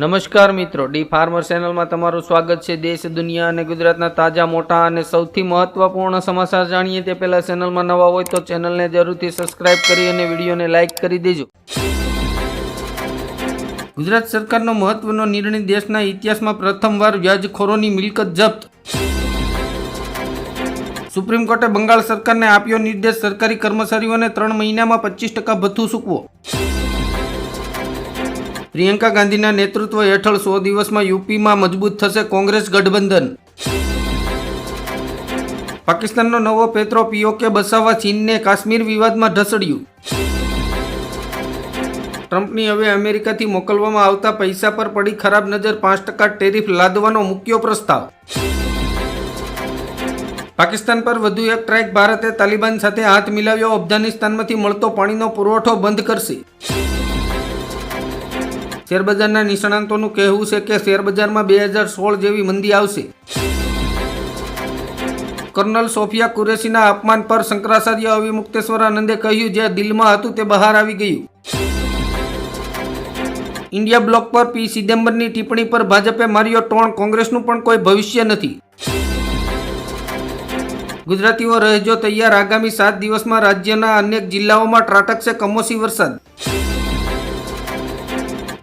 નમસ્કાર મિત્રો, D farmer ચેનલમાં તમારું સ્વાગત છે. દેશ, દુનિયા અને ગુજરાતના તાજા, મોટા અને સૌથી મહત્વપૂર્ણ સમાચાર જાણીએ તે પહેલા ચેનલમાં નવા હોય તો ચેનલને જરૂરથી સબસ્ક્રાઇબ કરી અને વિડીયોને લાઇક કરી દેજો. ગુજરાત સરકારનો મહત્વનો નિર્ણય દેશના ઇતિહાસમાં પ્રથમવાર વ્યાજખોરોની મિલકત જપ્ત. સુપ્રીમ કોર્ટે બંગાળ સરકારને આપ્યો નિર્દેશ, સરકારી કર્મચારીઓને ત્રણ મહિનામાં પચીસ ટકા ભથ્થું ચૂકવો પ્રિયંકા ગાંધીના નેતૃત્વ હેઠળ સો દિવસમાં યુપીમાં મજબૂત થશે કોંગ્રેસ ગઠબંધન. પાકિસ્તાનનો નવો પેત્રો પીઓકે બસાવવા ચીનને કાશ્મીર વિવાદમાં ઢસડ્યું. ટ્રમ્પની હવે અમેરિકાથી મોકલવામાં આવતા પૈસા પર પડી ખરાબ નજર પાંચ ટકા ટેરિફ લાદવાનો મુખ્ય પ્રસ્તાવ. પાકિસ્તાન પર વધુ એક ટ્રેક ભારતે તાલિબાન સાથે હાથ મિલાવ્યો, અફઘાનિસ્તાનમાંથી મળતો પાણીનો પુરવઠો બંધ કરશે. શેરબજારના નિષ્ણાંતોનું કહેવું છે કે શેરબજારમાં બે હજાર સોળ જેવી મંદી આવશે. કર્નલ સોફિયા કુરેશીના અપમાન પર શંકરાચાર્ય અવિમુક્તેશ્વરાનંદે કહ્યું, જે દિલમાં હતું તે બહાર આવી ગયું. ઇન્ડિયા બ્લોક પર પી ચિદમ્બરની ટિપ્પણી પર ભાજપે માર્યો ટોણ, કોંગ્રેસનું પણ કોઈ ભવિષ્ય નથી. ગુજરાતીઓ રહેજો તૈયાર, આગામી સાત દિવસમાં રાજ્યના અનેક જિલ્લાઓમાં ત્રાટકશે કમોસી વરસાદ.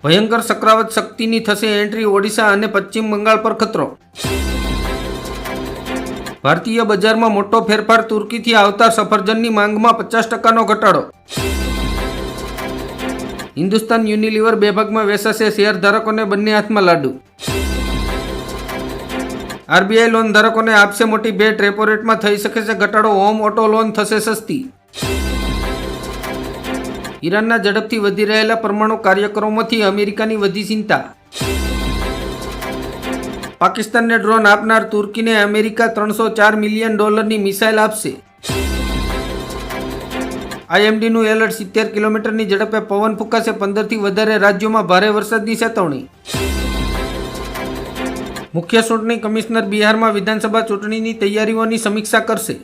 ભયંકર ચક્રાવત શક્તિની થશે એન્ટ્રી ઓડિશા અને પશ્ચિમ બંગાળ પર ખતરો. ભારતીય બજારમાં મોટો ફેરફાર તુર્કીથી આવતા સફરજનની માંગમાં પચાસ ટકાનો ઘટાડો. હિન્દુસ્તાન યુનિલિવર બે ભાગમાં વેચાશે શેર ધારકોને બંને હાથમાં લાડુ. આરબીઆઈ લોન ધારકોને આપશે મોટી ભેટ, રેપો રેટમાં થઈ શકે છે ઘટાડો હોમ ઓટો લોન થશે સસ્તી. ઈરાનના ઝડપથી વધી રહેલા પરમાણુ કાર્યક્રમોથી અમેરિકાની વધી ચિંતા. પાકિસ્તાનને ડ્રોન આપનાર તુર્કીને અમેરિકા ત્રણસો ચાર મિલિયન ડોલરની મિસાઇલ આપશે. આઈએમડીનું એલર્ટ સિત્તેર કિલોમીટરની ઝડપે પવન ફૂંકાશે, પંદરથી વધારે રાજ્યોમાં ભારે વરસાદની ચેતવણી. મુખ્ય ચૂંટણી કમિશનર બિહારમાં વિધાનસભા ચૂંટણીની તૈયારીઓની સમીક્ષા કરશે.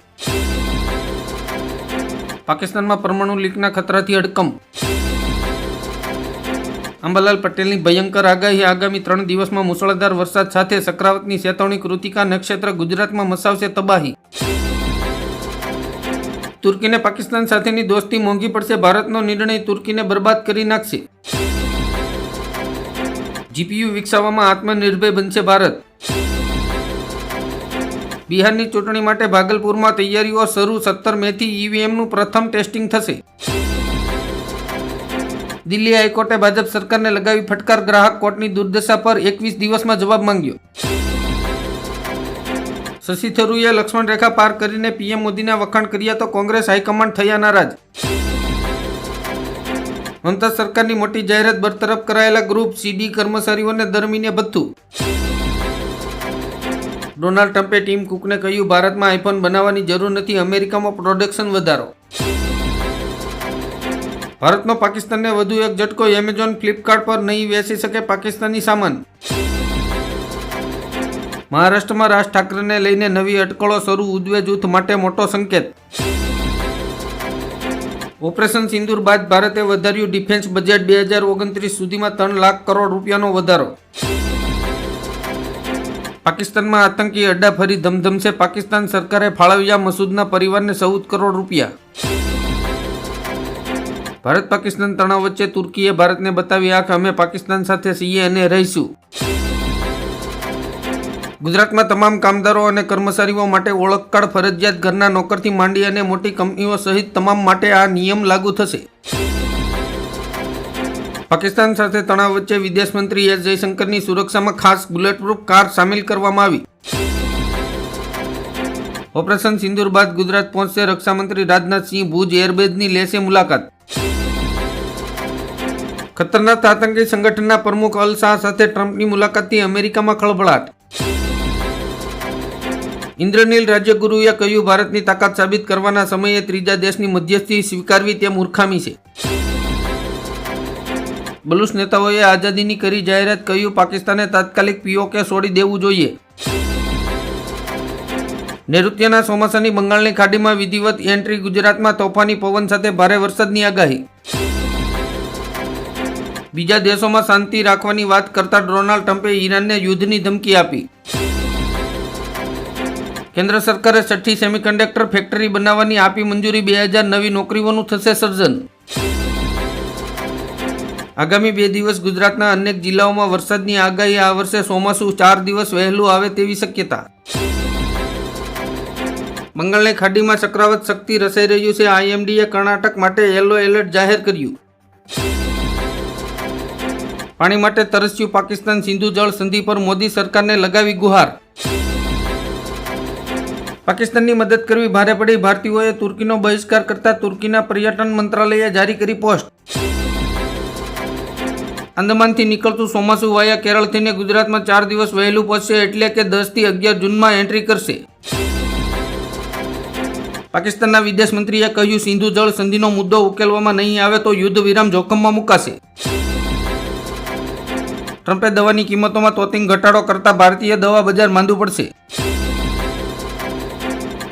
પાકિસ્તાનમાં પરમાણુ લીકના ખતરાથી અડકમ. અંબાલાલ પટેલની ભયંકર આગાહી આગામી ત્રણ દિવસમાં મુસળધાર વરસાદ સાથે ચક્રાવતની ચેતવણી કૃતિકા નક્ષત્ર ગુજરાતમાં મસાવશે તબાહી. તુર્કીને પાકિસ્તાન સાથેની દોસ્તી મોંઘી પડશે, ભારતનો નિર્ણય તુર્કીને બરબાદ કરી નાખશે. જીપીયુ વિકસાવવામાં આત્મનિર્ભર બનશે ભારત. બિહારની ચૂંટણી માટે ભાગલપુરમાં તૈયારીઓ શરૂ, સત્તર મેથી ઈવીએમનું પ્રથમ ટેસ્ટિંગ થશે. દિલ્હી હાઈકોર્ટે ભાજપ સરકારને લગાવી ફટકાર, ગ્રાહક કોર્ટની દુર્દશા પર એકવીસ દિવસમાં જવાબ માંગ્યો. શશી થરૂરે લક્ષ્મણ રેખા પાર કરીને પીએમ મોદીના વખાણ કર્યા તો કોંગ્રેસ હાઈકમાન્ડ થયા નારાજ. મમતા સરકારની મોટી જાહેરાત બરતરફ કરાયેલા ગ્રુપ સીડી કર્મચારીઓને દર મહિને ભથ્થું. ડોનાલ્ડ ટ્રમ્પે ટીમ કુકને કહ્યું, ભારતમાં આઈફોન બનાવવાની જરૂર નથી, અમેરિકામાં પ્રોડક્શન વધારો. ભારતનો પાકિસ્તાનને વધુ એક ઝટકો એમેઝોન ફ્લિપકાર્ટ પર નહીં વેચી શકે પાકિસ્તાની સામાન. મહારાષ્ટ્રમાં રાજ ઠાકરેને લઈને નવી અટકળો શરૂ ઉદ્વે જૂથ માટે મોટો સંકેત. ઓપરેશન સિંદૂર બાદ ભારતે વધાર્યું ડિફેન્સ બજેટ બે હજાર ઓગણત્રીસ સુધીમાં ત્રણ લાખ કરોડ રૂપિયાનો વધારો. પાકિસ્તાનમાં આતંકી અડ્ડા ફરી ધમધમશે પાકિસ્તાન સરકારે ફાળવ્યા મસૂદના પરિવારને ચૌદ કરોડ રૂપિયા. ભારત પાકિસ્તાન તણાવ વચ્ચે તુર્કીએ ભારતને બતાવી આંખ, અમે પાકિસ્તાન સાથે છીએ અને રહીશું. ગુજરાતમાં તમામ કામદારો અને કર્મચારીઓ માટે ઓળખ કાર્ડ ફરજિયાત ઘરના નોકરથી માંડી અને મોટી કંપનીઓ સહિત તમામ માટે આ નિયમ લાગુ થશે. પાકિસ્તાન સાથે તણાવ વચ્ચે વિદેશ મંત્રી એસ જયશંકરની સુરક્ષામાં ખાસ બુલેટપ્રૂફ કાર સામેલ કરવામાં આવી. ઓપરેશન સિંદૂર બાદ ગુજરાત પહોંચશે રક્ષામંત્રી રાજનાથસિંહ ભુજ એરબેઝની લેશે મુલાકાત. ખતરનાક આતંકી સંગઠનના પ્રમુખ અલ શાહ સાથે ટ્રમ્પની મુલાકાતથી અમેરિકામાં ખળભળાટ. ઇન્દ્રનીલ રાજ્યગુરુએ કહ્યું, ભારતની તાકાત સાબિત કરવાના સમયે ત્રીજા દેશની મધ્યસ્થી સ્વીકારવી તે મૂર્ખામી છે. બલુચ નેતાઓએ આઝાદીની કરી જાહેરાત કહ્યું, પાકિસ્તાને તાત્કાલિક પીઓકે છોડી દેવું જોઈએ. નૈઋત્યના ચોમાસાની બંગાળની ખાડીમાં વિધિવત એન્ટ્રી, ગુજરાતમાં તોફાની, પવન સાથે ભારે વરસાદની આગાહી. બીજા દેશોમાં શાંતિ રાખવાની વાત કરતા ડોનાલ્ડ ટ્રમ્પે ઈરાનને યુદ્ધની ધમકી આપી. કેન્દ્ર સરકારે છઠ્ઠી સેમિકન્ડક્ટર ફેક્ટરી બનાવવાની આપી મંજૂરી, બે હજાર નવી નોકરીઓનું થશે સર્જન. આગામી બે દિવસ ગુજરાતના અનેક જિલ્લાઓમાં વરસાદની આગાહી આ વર્ષે ચોમાસું ચાર દિવસ વહેલું આવે તેવી શક્યતા. બંગાળની ખાડીમાં ચક્રવાત શક્તિ રસાઈ રહ્યું છે. આઈએમડીએ કર્ણાટક માટે યલો એલર્ટ જાહેર કર્યું. પાણી માટે તરસ્યું પાકિસ્તાન સિંધુ જળ સંધિ પર મોદી સરકારને લગાવી ગુહાર. પાકિસ્તાનની મદદ કરવી ભારે પડી. ભારતીયોએ તુર્કીનો બહિષ્કાર કરતા તુર્કીના પર્યટન મંત્રાલયે જારી કરી પોસ્ટ. આંદમાનથી નીકળતું ચોમાસું વાયા કેરળ થઈને ગુજરાતમાં ચાર દિવસ વહેલું પહોંચશે એટલે કે દસથી અગિયાર જૂનમાં એન્ટ્રી કરશે. પાકિસ્તાનના વિદેશ મંત્રીએ કહ્યું, સિંધુ જળ સંધિનો મુદ્દો ઉકેલવામાં નહીં આવે તો યુદ્ધ વિરામ જોખમમાં મુકાશે. ટ્રમ્પે દવાની કિંમતોમાં તોતિંગ ઘટાડો કરતા ભારતીય દવા બજાર માંદું પડશે.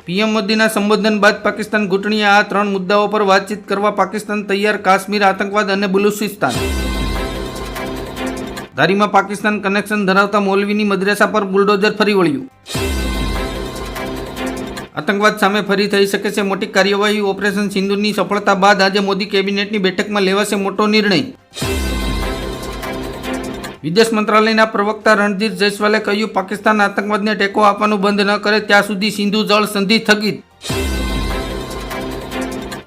પીએમ મોદીના સંબોધન બાદ પાકિસ્તાન ઘૂંટણીએ આ ત્રણ મુદ્દાઓ પર વાતચીત કરવા પાકિસ્તાન તૈયાર કાશ્મીર આતંકવાદ અને બલુચિસ્તાન ધારીમાં પાકિસ્તાન કનેક્શન ધરાવતા મૌલવીની મદ્રેસા પર બુલડોઝર ફરી વળ્યું. આતંકવાદ સામે ફરી થઈ શકે છે મોટી કાર્યવાહી. ઓપરેશન સિંધુની સફળતા બાદ આજે મોદી કેબિનેટની બેઠકમાં લેવાશે મોટો નિર્ણય. વિદેશ મંત્રાલયના પ્રવક્તા રણધીર જયસ્વાલે કહ્યું, પાકિસ્તાન આતંકવાદને ટેકો આપવાનું બંધ ન કરે, ત્યાં સુધી સિંધુ જળ સંધિ સ્થગિત.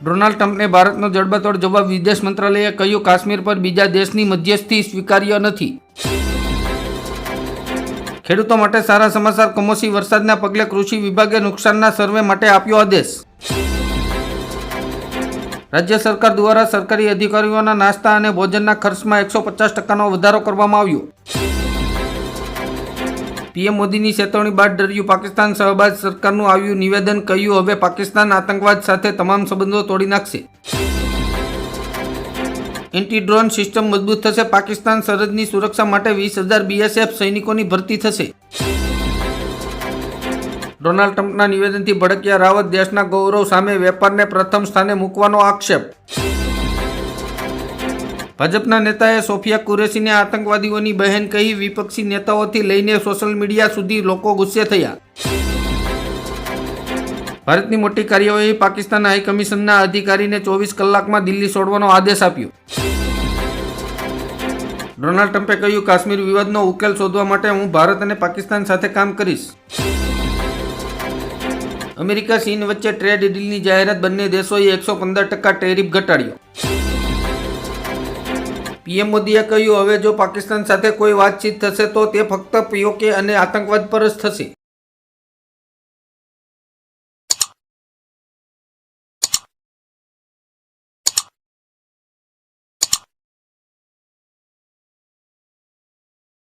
ડોનાલ્ડ ટ્રમ્પને ભારતનો જડબાતોડ જવાબ વિદેશ મંત્રાલયે કહ્યું, કાશ્મીર પર બીજા દેશની મધ્યસ્થી સ્વીકાર્ય નથી. ખેડૂતો માટે સારા સમાચાર કમોસી વરસાદના પગલે કૃષિ વિભાગે નુકસાનના સર્વે માટે આપ્યો આદેશ. રાજ્ય સરકાર દ્વારા સરકારી અધિકારીઓના નાસ્તા અને ભોજનના ખર્ચમાં એકસો પચાસ ટકાનો વધારો કરવામાં આવ્યો. પીએમ મોદીની ચેતવણી બાદ ડર્યું. પાકિસ્તાન સહબાજ સરકારનું આવ્યું નિવેદન કહ્યું, હવે પાકિસ્તાન આતંકવાદ સાથે તમામ સંબંધો તોડી નાખશે. એન્ટી ડ્રોન સિસ્ટમ મજબૂત થશે. પાકિસ્તાન સરહદની સુરક્ષા માટે વીસ હજાર બીએસએફ સૈનિકોની ભરતી થશે. ડોનાલ્ડ ટ્રમ્પના નિવેદનથી ભડક્યા રાવત દેશના ગૌરવ સામે વેપારને પ્રથમ સ્થાને મૂકવાનો આક્ષેપ. ભાજપના નેતાએ સોફિયા કુરેશીને આતંકવાદીઓની બહેન કહી વિપક્ષી નેતાઓથી લઈને સોશિયલ મીડિયા સુધી લોકો ગુસ્સે થયા. ભારતની મોટી કાર્યવાહી પાકિસ્તાન હાઈકમિશનના અધિકારીને ચોવીસ કલાકમાં દિલ્હી છોડવાનો આદેશ આપ્યો. ડોનાલ્ડ ટ્રમ્પે કહ્યું, કાશ્મીર વિવાદનો ઉકેલ શોધવા માટે હું ભારત અને પાકિસ્તાન સાથે કામ કરીશ. અમેરિકા, ચીન વચ્ચે ટ્રેડ ડીલની જાહેરાત બંને દેશોએ એકસો પંદર ટકા ટેરિફ ઘટાડ્યો. પીએમ મોદીએ કહ્યું, હવે જો પાકિસ્તાન સાથે કોઈ વાતચીત થશે તો તે ફક્ત પીઓકે અને આતંકવાદ પર જ થશે.